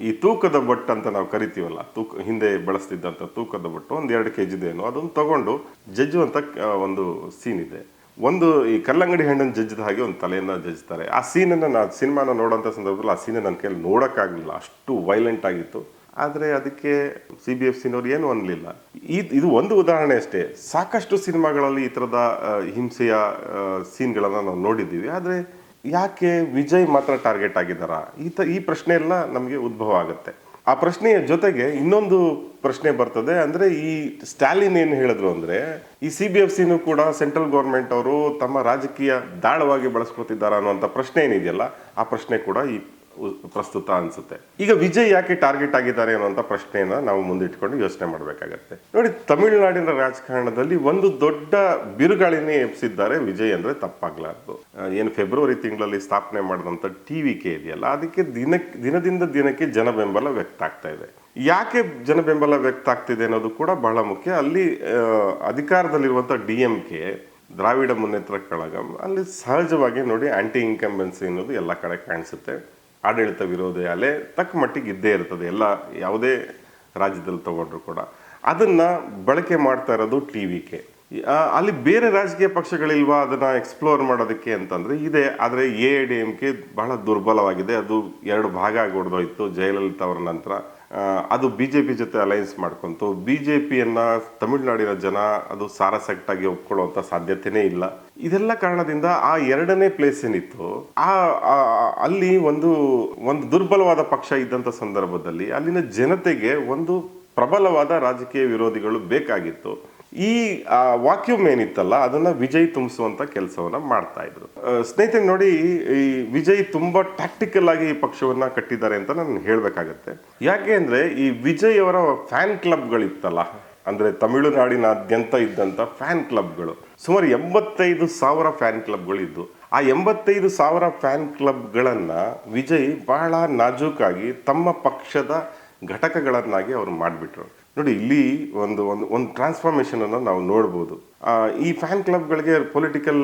ಈ ತೂಕದ ಬಟ್ ಅಂತ ನಾವು ಕರಿತೀವಲ್ಲ ತೂಕ ಹಿಂದೆ ಬಳಸ್ತಿದ್ದಂಥ ತೂಕದ ಬಟ್ಟು ಒಂದು ಎರಡು ಕೆ ಜಿದೇನು ಅದನ್ನು ತಗೊಂಡು ಜಜ್ಜುವಂಥ ಒಂದು ಸೀನ್ ಇದೆ. ಒಂದು ಈ ಕಲ್ಲಂಗಡಿ ಹಣ್ಣನ್ನು ಜಜ್ಜಿದ ಹಾಗೆ ಒಂದು ತಲೆಯನ್ನು ಜಜ್ತಾರೆ ಆ ಸೀನನ್ನು ನಾ ಸಿನಿಮಾನ ನೋಡೋಂಥ ಸಂದರ್ಭದಲ್ಲಿ ಆ ಸೀನ ನನ್ನ ಕೈಯಲ್ಲಿ ನೋಡೋಕ್ಕಾಗಲಿಲ್ಲ. ಅಷ್ಟು ವೈಲೆಂಟ್ ಆಗಿತ್ತು. ಆದರೆ ಅದಕ್ಕೆ ಸಿ ಬಿ ಎಫ್ ಸಿನವ್ರು ಏನು ಅನ್ನಲಿಲ್ಲ ಇದು ಒಂದು ಉದಾಹರಣೆ ಅಷ್ಟೇ. ಸಾಕಷ್ಟು ಸಿನಿಮಾಗಳಲ್ಲಿ ಈ ಥರದ ಹಿಂಸೆಯ ಸೀನ್ಗಳನ್ನು ನಾವು ನೋಡಿದ್ದೀವಿ. ಆದರೆ ಯಾಕೆ ವಿಜಯ್ ಮಾತ್ರ ಟಾರ್ಗೆಟ್ ಆಗಿದ್ದಾರಾ? ಈ ತ, ಈ ಪ್ರಶ್ನೆ ಎಲ್ಲ ನಮಗೆ ಉದ್ಭವ ಆಗುತ್ತೆ. ಆ ಪ್ರಶ್ನೆಯ ಜೊತೆಗೆ ಇನ್ನೊಂದು ಪ್ರಶ್ನೆ ಬರ್ತದೆ, ಅಂದ್ರೆ ಈ ಸ್ಟಾಲಿನ್ ಏನು ಹೇಳಿದ್ರು ಅಂದ್ರೆ, ಈ ಸಿ ಬಿ ಎಫ್ ಸಿನೂ ಕೂಡ ಸೆಂಟ್ರಲ್ ಗೌರ್ಮೆಂಟ್ ಅವರು ತಮ್ಮ ರಾಜಕೀಯ ದಾಳವಾಗಿ ಬಳಸ್ಕೊತಿದ್ದಾರೆ ಅನ್ನುವಂಥ ಪ್ರಶ್ನೆ ಏನಿದೆಯಲ್ಲ, ಆ ಪ್ರಶ್ನೆ ಕೂಡ ಈ ಪ್ರಸ್ತುತ ಅನ್ಸುತ್ತೆ. ಈಗ ವಿಜಯ್ ಯಾಕೆ ಟಾರ್ಗೆಟ್ ಆಗಿದ್ದಾರೆ ಅನ್ನೋಂಥ ಪ್ರಶ್ನೆಯನ್ನ ನಾವು ಮುಂದಿಟ್ಕೊಂಡು ಯೋಚನೆ ಮಾಡಬೇಕಾಗತ್ತೆ. ನೋಡಿ, ತಮಿಳುನಾಡಿನ ರಾಜಕಾರಣದಲ್ಲಿ ಒಂದು ದೊಡ್ಡ ಬಿರುಗಾಳಿನೇ ಎಬ್ಸಿದ್ದಾರೆ ವಿಜಯ್ ಅಂದ್ರೆ ತಪ್ಪಾಗ್ಲಾರ್ದು. ಏನು ಫೆಬ್ರವರಿ ತಿಂಗಳಲ್ಲಿ ಸ್ಥಾಪನೆ ಮಾಡಿದಂಥ ಟಿ ವಿ ಕೆ ಇದೆಯಲ್ಲ, ಅದಕ್ಕೆ ದಿನಕ್ಕೆ ದಿನದಿಂದ ದಿನಕ್ಕೆ ಜನ ಬೆಂಬಲ ವ್ಯಕ್ತ ಆಗ್ತಾ ಇದೆ. ಯಾಕೆ ಜನ ಬೆಂಬಲ ವ್ಯಕ್ತ ಆಗ್ತಿದೆ ಅನ್ನೋದು ಕೂಡ ಬಹಳ ಮುಖ್ಯ. ಅಲ್ಲಿ ಅಧಿಕಾರದಲ್ಲಿರುವಂಥ D M K, Dravida Munnetra Kazhagam, ಅಲ್ಲಿ ಸಹಜವಾಗಿ ನೋಡಿ ಆಂಟಿ ಇನ್ಕಂಬೆನ್ಸಿ ಅನ್ನೋದು ಎಲ್ಲ ಕಡೆ ಕಾಣಿಸುತ್ತೆ. ಆಡಳಿತ ವಿರೋಧಿ ಅಲೆ ತಕ್ಕ ಮಟ್ಟಿಗೆ ಇದ್ದೇ ಇರ್ತದೆ, ಎಲ್ಲ ಯಾವುದೇ ರಾಜ್ಯದಲ್ಲಿ ತಗೊಂಡ್ರು ಕೂಡ. ಅದನ್ನ ಬಳಕೆ ಮಾಡ್ತಾ ಇರೋದು ಟಿ ವಿ ಕೆ. ಅಲ್ಲಿ ಬೇರೆ ರಾಜಕೀಯ ಪಕ್ಷಗಳಿಲ್ವಾ ಅದನ್ನ ಎಕ್ಸ್ಪ್ಲೋರ್ ಮಾಡೋದಕ್ಕೆ ಅಂತಂದ್ರೆ ಇದೆ, ಆದರೆ ಎ ಡಿ ಎಂ ಕೆ ಬಹಳ ದುರ್ಬಲವಾಗಿದೆ. ಅದು ಎರಡು ಭಾಗ ಆಗಿ ಹೊಡೆದೋಯ್ತು ಜಯಲಲಿತಾ ಅವರ ನಂತರ. ಆ, ಜೆ ಪಿ ಜೊತೆ ಅಲೈನ್ಸ್ ಮಾಡ್ಕೊಂತು. ಪಿಯನ್ನು ತಮಿಳುನಾಡಿನ ಜನ ಅದು ಸಾರಾ ಸೆಕ್ಟಾಗಿ ಒಪ್ಕೊಳ್ಳುವಂಥ ಸಾಧ್ಯತೆನೇ ಇಲ್ಲ. ಇದೆಲ್ಲ ಕಾರಣದಿಂದ ಆ ಎರಡನೇ ಪ್ಲೇಸ್ ಏನಿತ್ತು ಆ ಅಲ್ಲಿ ಒಂದು ಒಂದು ದುರ್ಬಲವಾದ ಪಕ್ಷ ಇದ್ದಂತ ಸಂದರ್ಭದಲ್ಲಿ ಅಲ್ಲಿನ ಜನತೆಗೆ ಒಂದು ಪ್ರಬಲವಾದ ರಾಜಕೀಯ ವಿರೋಧಿಗಳು ಬೇಕಾಗಿತ್ತು. ಈ ವಾಕ್ಯೂಮ್ ಏನಿತ್ತಲ್ಲ, ಅದನ್ನ ವಿಜಯ್ ತುಂಬಿಸುವಂತ ಕೆಲಸವನ್ನ ಮಾಡ್ತಾ ಇದ್ರು. ಸ್ನೇಹಿತರೆ, ನೋಡಿ, ಈ ವಿಜಯ್ ತುಂಬಾ ಟ್ಯಾಕ್ಟಿಕಲ್ ಆಗಿ ಈ ಪಕ್ಷವನ್ನ ಕಟ್ಟಿದ್ದಾರೆ ಅಂತ ನಾನು ಹೇಳಬೇಕಾಗತ್ತೆ. ಯಾಕೆ ಅಂದರೆ, ಈ ವಿಜಯ್ ಅವರ ಫ್ಯಾನ್ ಕ್ಲಬ್ಗಳಿತ್ತಲ್ಲ ಅಂದ್ರೆ ತಮಿಳುನಾಡಿನಾದ್ಯಂತ ಇದ್ದಂತ ಫ್ಯಾನ್ ಕ್ಲಬ್ಗಳು ಸುಮಾರು ಎಂಬತ್ತೈದು ಸಾವಿರ ಫ್ಯಾನ್ ಕ್ಲಬ್ಗಳು ಇದ್ದು, ಆ ಎಂಬತ್ತೈದು ಸಾವಿರ ಫ್ಯಾನ್ ಕ್ಲಬ್ಗಳನ್ನು ವಿಜಯ್ ಬಹಳ ನಾಜೂಕಾಗಿ ತಮ್ಮ ಪಕ್ಷದ ಘಟಕಗಳನ್ನಾಗಿ ಅವರು ಮಾಡಿಬಿಟ್ರು. ನೋಡಿ, ಇಲ್ಲಿ ಒಂದು ಒಂದು ಒಂದು ಟ್ರಾನ್ಸ್ಫಾರ್ಮೇಷನ್ ಅನ್ನು ನಾವು ನೋಡ್ಬೋದು. ಈ ಫ್ಯಾನ್ ಕ್ಲಬ್ಗಳಿಗೆ ಪೊಲಿಟಿಕಲ್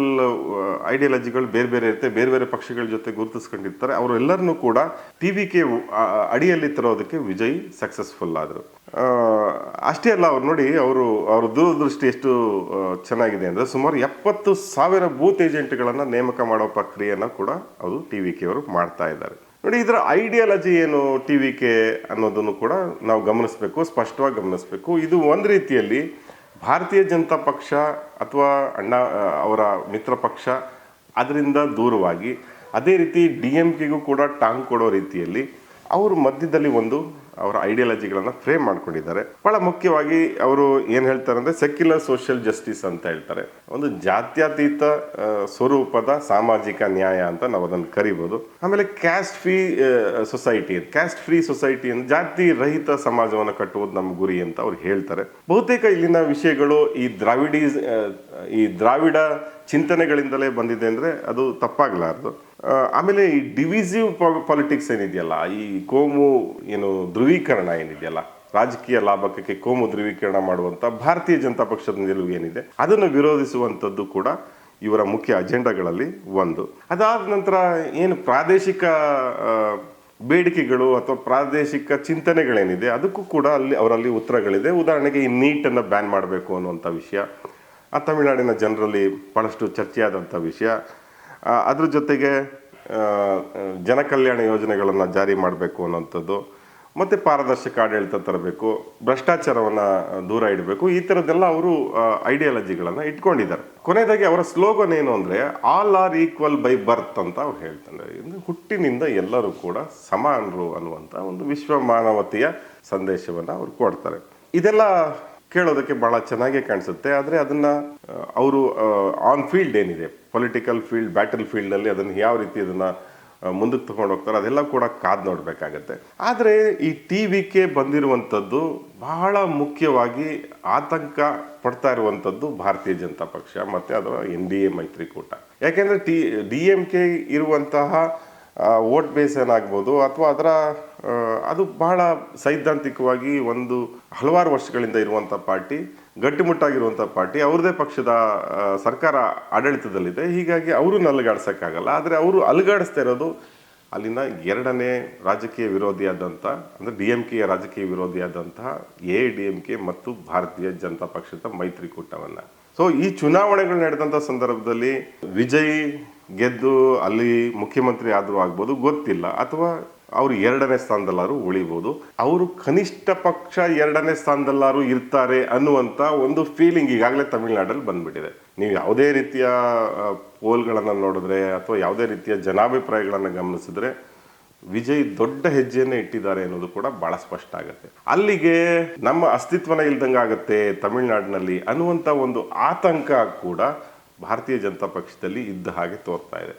ಐಡಿಯಾಲಜಿಗಳು ಬೇರೆ ಬೇರೆ ಇರುತ್ತೆ. ಬೇರೆ ಬೇರೆ ಪಕ್ಷಗಳ ಜೊತೆ ಗುರುತಿಸ್ಕೊಂಡಿರ್ತಾರೆ. ಅವರೆಲ್ಲರನ್ನೂ ಕೂಡ ಟಿ ವಿ ಕೆ ಅಡಿಯಲ್ಲಿ ತರೋದಕ್ಕೆ ವಿಜಯ್ ಸಕ್ಸಸ್ಫುಲ್ ಆದರು. ಅಷ್ಟೇ ಅಲ್ಲ, ಅವ್ರು ನೋಡಿ, ಅವರು, ಅವ್ರ ದೂರದೃಷ್ಟಿ ಎಷ್ಟು ಚೆನ್ನಾಗಿದೆ ಅಂದರೆ ಸುಮಾರು ಎಪ್ಪತ್ತು ಸಾವಿರ ಬೂತ್ ಏಜೆಂಟ್ಗಳನ್ನು ನೇಮಕ ಮಾಡೋ ಪ್ರಕ್ರಿಯೆಯನ್ನು ಕೂಡ ಅವರು ಟಿ ವಿ ಕೆ ಅವರು ಮಾಡ್ತಾ ಇದ್ದಾರೆ. ನೋಡಿ, ಇದರ ಐಡಿಯಾಲಜಿ ಏನು ಟಿ ವಿ ಕೆ ಅನ್ನೋದನ್ನು ಕೂಡ ನಾವು ಗಮನಿಸಬೇಕು, ಸ್ಪಷ್ಟವಾಗಿ ಗಮನಿಸಬೇಕು. ಇದು ಒಂದು ರೀತಿಯಲ್ಲಿ ಭಾರತೀಯ ಜನತಾ ಪಕ್ಷ ಅಥವಾ ಅಣ್ಣ, ಅವರ ಮಿತ್ರ ಪಕ್ಷ ಅದರಿಂದ ದೂರವಾಗಿ, ಅದೇ ರೀತಿ ಡಿ ಎಂ ಕೆಗೂ ಕೂಡ ಟಾಂಗ್ ಕೊಡೋ ರೀತಿಯಲ್ಲಿ ಅವರು ಮಧ್ಯದಲ್ಲಿ ಒಂದು ಅವರ ಐಡಿಯಾಲಜಿಗಳನ್ನು ಫ್ರೇಮ್ ಮಾಡ್ಕೊಂಡಿದ್ದಾರೆ. ಬಹಳ ಮುಖ್ಯವಾಗಿ ಅವರು ಏನು ಹೇಳ್ತಾರೆ ಅಂದರೆ ಸೆಕ್ಯುಲರ್ ಸೋಷಿಯಲ್ ಜಸ್ಟಿಸ್ ಅಂತ ಹೇಳ್ತಾರೆ. ಒಂದು ಜಾತ್ಯತೀತ ಸ್ವರೂಪದ ಸಾಮಾಜಿಕ ನ್ಯಾಯ ಅಂತ ನಾವು ಅದನ್ನು ಕರಿಬೋದು. ಆಮೇಲೆ caste free society caste free society ಜಾತಿ ರಹಿತ ಸಮಾಜವನ್ನು ಕಟ್ಟುವುದು ನಮ್ಮ ಗುರಿ ಅಂತ ಅವ್ರು ಹೇಳ್ತಾರೆ. ಬಹುತೇಕ ಇಲ್ಲಿನ ವಿಷಯಗಳು ಈ ದ್ರಾವಿಡೀಸ್ ಈ ದ್ರಾವಿಡ ಚಿಂತನೆಗಳಿಂದಲೇ ಬಂದಿದೆ ಅಂದರೆ ಅದು ತಪ್ಪಾಗಲಾರ್ದು. ಆಮೇಲೆ ಈ ಡಿವಿಸಿವ್ ಪಾಲಿಟಿಕ್ಸ್ ಏನಿದೆಯಲ್ಲ, ಈ ಕೋಮು, ಏನು, ಧ್ರುವೀಕರಣ ಏನಿದೆಯಲ್ಲ, ರಾಜಕೀಯ ಲಾಭಕ್ಕೆ ಕೋಮು ಧ್ರುವೀಕರಣ ಮಾಡುವಂಥ ಭಾರತೀಯ ಜನತಾ ಪಕ್ಷದ ನಿಲುವು ಏನಿದೆ, ಅದನ್ನು ವಿರೋಧಿಸುವಂಥದ್ದು ಕೂಡ ಇವರ ಮುಖ್ಯ ಅಜೆಂಡಾಗಳಲ್ಲಿ ಒಂದು. ಅದಾದ ನಂತರ ಏನು ಪ್ರಾದೇಶಿಕ ಬೇಡಿಕೆಗಳು ಅಥವಾ ಪ್ರಾದೇಶಿಕ ಚಿಂತನೆಗಳೇನಿದೆ, ಅದಕ್ಕೂ ಕೂಡ ಅಲ್ಲಿ, ಅವರಲ್ಲಿ ಉತ್ತರಗಳಿದೆ. ಉದಾಹರಣೆಗೆ ಈ ನೀಟನ್ನು ಬ್ಯಾನ್ ಮಾಡಬೇಕು ಅನ್ನುವಂಥ ವಿಷಯ, ಆ, ತಮಿಳುನಾಡಿನ ಜನರಲ್ಲಿ ಭಾಳಷ್ಟು ಚರ್ಚೆಯಾದಂಥ ವಿಷಯ ಅದ್ರ ಜೊತೆಗೆ ಜನಕಲ್ಯಾಣ ಯೋಜನೆಗಳನ್ನು ಜಾರಿ ಮಾಡಬೇಕು ಅನ್ನೋಂಥದ್ದು ಮತ್ತು ಪಾರದರ್ಶಕ ಆಡಳಿತ ತರಬೇಕು, ಭ್ರಷ್ಟಾಚಾರವನ್ನು ದೂರ ಇಡಬೇಕು, ಈ ಥರದ್ದೆಲ್ಲ ಅವರು ಐಡಿಯಾಲಜಿಗಳನ್ನು ಇಟ್ಕೊಂಡಿದ್ದಾರೆ. ಕೊನೆಯದಾಗಿ ಅವರ ಸ್ಲೋಗನ್ ಏನು ಅಂದರೆ all are equal by birth ಅಂತ ಅವ್ರು ಹೇಳ್ತಾರೆ. ಇದು ಹುಟ್ಟಿನಿಂದ ಎಲ್ಲರೂ ಕೂಡ ಸಮಾನರು ಅನ್ನುವಂಥ ಒಂದು ವಿಶ್ವ ಮಾನವತೆಯ ಸಂದೇಶವನ್ನು ಅವರು ಕೊಡ್ತಾರೆ. ಇದೆಲ್ಲ ಕೇಳೋದಕ್ಕೆ ಬಹಳ ಚೆನ್ನಾಗೇ ಕಾಣಿಸುತ್ತೆ, ಆದರೆ ಅದನ್ನು ಅವರು ಆನ್ ಫೀಲ್ಡ್ ಏನಿದೆ ಪೊಲಿಟಿಕಲ್ ಫೀಲ್ಡ್ ಬ್ಯಾಟಲ್ ಫೀಲ್ಡಲ್ಲಿ ಅದನ್ನು ಯಾವ ರೀತಿ ಅದನ್ನು ಮುಂದಕ್ಕೆ ತಗೊಂಡು ಹೋಗ್ತಾರೆ ಅದೆಲ್ಲ ಕೂಡ ಕಾದ್ ನೋಡಬೇಕಾಗತ್ತೆ. ಆದರೆ ಈ ಟಿ ಕೆ ಬಂದಿರುವಂಥದ್ದು ಬಹಳ ಮುಖ್ಯವಾಗಿ ಆತಂಕ ಪಡ್ತಾ ಇರುವಂಥದ್ದು ಭಾರತೀಯ ಜನತಾ ಪಕ್ಷ ಮತ್ತು ಅದರ ಎನ್ ಡಿ ಎ ಮೈತ್ರಿಕೂಟ. ಯಾಕೆಂದರೆ ಟಿ, ಡಿ ಎಂ ಕೆ ಇರುವಂತಹ ವೋಟ್ ಬೇಸ್ ಏನಾಗ್ಬೋದು ಅಥವಾ ಅದರ ಅದು ಬಹಳ ಸೈದ್ಧಾಂತಿಕವಾಗಿ ಒಂದು ಹಲವಾರು ವರ್ಷಗಳಿಂದ ಇರುವಂಥ ಪಾರ್ಟಿ, ಗಟ್ಟಿಮುಟ್ಟಾಗಿರುವಂಥ ಪಾರ್ಟಿ ಅವ್ರದೇ ಪಕ್ಷದ ಸರ್ಕಾರ ಆಡಳಿತದಲ್ಲಿದೆ. ಹೀಗಾಗಿ ಅವರು ಅಲುಗಾಡ್ಸೋಕ್ಕಾಗಲ್ಲ ಆದರೆ ಅವರು ಅಲುಗಾಡಿಸ್ತಾ ಇರೋದು ಅಲ್ಲಿನ ಎರಡನೇ ರಾಜಕೀಯ ವಿರೋಧಿಯಾದಂಥ, ಅಂದರೆ ಡಿ ಎಂ ಕೆಯ ರಾಜಕೀಯ ವಿರೋಧಿಯಾದಂತಹ ಎ, ಡಿ ಎಂ ಕೆ ಮತ್ತು ಭಾರತೀಯ ಜನತಾ ಪಕ್ಷದ ಮೈತ್ರಿಕೂಟವನ್ನು. ಸೊ ಈ ಚುನಾವಣೆಗಳು ನಡೆದಂಥ ಸಂದರ್ಭದಲ್ಲಿ ವಿಜಯ್ ಗೆದ್ದು ಅಲ್ಲಿ ಮುಖ್ಯಮಂತ್ರಿ ಆದರೂ ಆಗ್ಬೋದು, ಗೊತ್ತಿಲ್ಲ. ಅಥವಾ ಅವರು ಎರಡನೇ ಸ್ಥಾನದಲ್ಲಾರು ಉಳಿಬೋದು. ಅವರು ಕನಿಷ್ಠ ಪಕ್ಷ ಎರಡನೇ ಸ್ಥಾನದಲ್ಲಾರು ಇರ್ತಾರೆ ಅನ್ನುವಂಥ ಒಂದು ಫೀಲಿಂಗ್ ಈಗಾಗಲೇ ತಮಿಳುನಾಡಲ್ಲಿ ಬಂದ್ಬಿಟ್ಟಿದೆ. ನೀವು ಯಾವುದೇ ರೀತಿಯ ಪೋಲ್ಗಳನ್ನು ನೋಡಿದ್ರೆ ಅಥವಾ ಯಾವುದೇ ರೀತಿಯ ಜನಾಭಿಪ್ರಾಯಗಳನ್ನು ಗಮನಿಸಿದ್ರೆ ವಿಜಯ್ ದೊಡ್ಡ ಹೆಜ್ಜೆಯನ್ನು ಇಟ್ಟಿದ್ದಾರೆ ಅನ್ನೋದು ಕೂಡ ಬಹಳ ಸ್ಪಷ್ಟ ಆಗುತ್ತೆ. ಅಲ್ಲಿಗೆ ನಮ್ಮ ಅಸ್ತಿತ್ವನ ಇಲ್ದಂಗೆ ಆಗುತ್ತೆ ತಮಿಳುನಾಡಿನಲ್ಲಿ ಅನ್ನುವಂಥ ಒಂದು ಆತಂಕ ಕೂಡ ಭಾರತೀಯ ಜನತಾ ಪಕ್ಷದಲ್ಲಿ ಇದ್ದ ಹಾಗೆ ತೋರ್ತಾ ಇದೆ.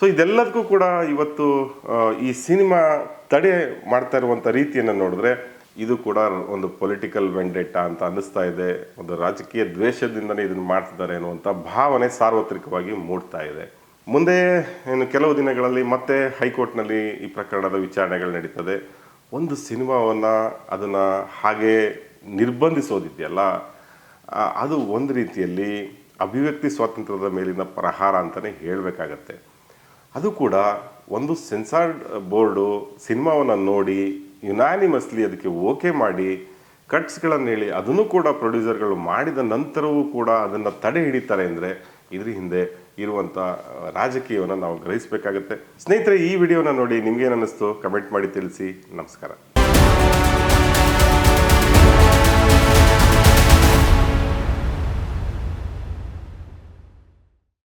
ಸೊ ಇದೆಲ್ಲದಕ್ಕೂ ಕೂಡ ಇವತ್ತು ಈ ಸಿನಿಮಾ ತಡೆ ಮಾಡ್ತಾ ಇರುವಂಥ ರೀತಿಯನ್ನು ನೋಡಿದ್ರೆ ಇದು ಕೂಡ ಒಂದು ಪೊಲಿಟಿಕಲ್ ವೆಂಡೆಟ್ಟ ಅಂತ ಅನ್ನಿಸ್ತಾ ಇದೆ. ಒಂದು ರಾಜಕೀಯ ದ್ವೇಷದಿಂದನೇ ಇದನ್ನು ಮಾಡ್ತಿದ್ದಾರೆ ಅನ್ನುವಂಥ ಭಾವನೆ ಸಾರ್ವತ್ರಿಕವಾಗಿ ಮೂಡ್ತಾ ಇದೆ. ಮುಂದೆ ಏನು ಕೆಲವು ದಿನಗಳಲ್ಲಿ ಮತ್ತೆ ಹೈಕೋರ್ಟ್ನಲ್ಲಿ ಈ ಪ್ರಕರಣದ ವಿಚಾರಣೆಗಳು ನಡೀತದೆ. ಒಂದು ಸಿನಿಮಾವನ್ನು ಅದನ್ನು ಹಾಗೆ ನಿರ್ಬಂಧಿಸೋದಿದೆಯಲ್ಲ ಅದು ಒಂದು ರೀತಿಯಲ್ಲಿ ಅಭಿವ್ಯಕ್ತಿ ಸ್ವಾತಂತ್ರ್ಯದ ಮೇಲಿನ ಪ್ರಹಾರ ಅಂತಲೇ ಹೇಳಬೇಕಾಗತ್ತೆ. ಅದು ಕೂಡ ಒಂದು ಸೆನ್ಸಾರ್ಡ್ ಬೋರ್ಡು ಸಿನಿಮಾವನ್ನು ನೋಡಿ ಯುನಾನಿಮಸ್ಲಿ ಅದಕ್ಕೆ ಓಕೆ ಮಾಡಿ ಕಟ್ಸ್ಗಳನ್ನು ಹೇಳಿ ಅದನ್ನು ಕೂಡ ಪ್ರೊಡ್ಯೂಸರ್ಗಳು ಮಾಡಿದ ನಂತರವೂ ಕೂಡ ಅದನ್ನು ತಡೆ ಹಿಡಿತಾರೆ ಅಂದರೆ ಇದ್ರ ಹಿಂದೆ ಇರುವಂಥ ರಾಜಕೀಯವನ್ನು ನಾವು ಗ್ರಹಿಸಬೇಕಾಗತ್ತೆ. ಸ್ನೇಹಿತರೆ, ಈ ವಿಡಿಯೋನ ನೋಡಿ ನಿಮ್ಗೇನು ಅನ್ನಿಸ್ತು? ಕಮೆಂಟ್ ಮಾಡಿ ತಿಳಿಸಿ. ನಮಸ್ಕಾರ.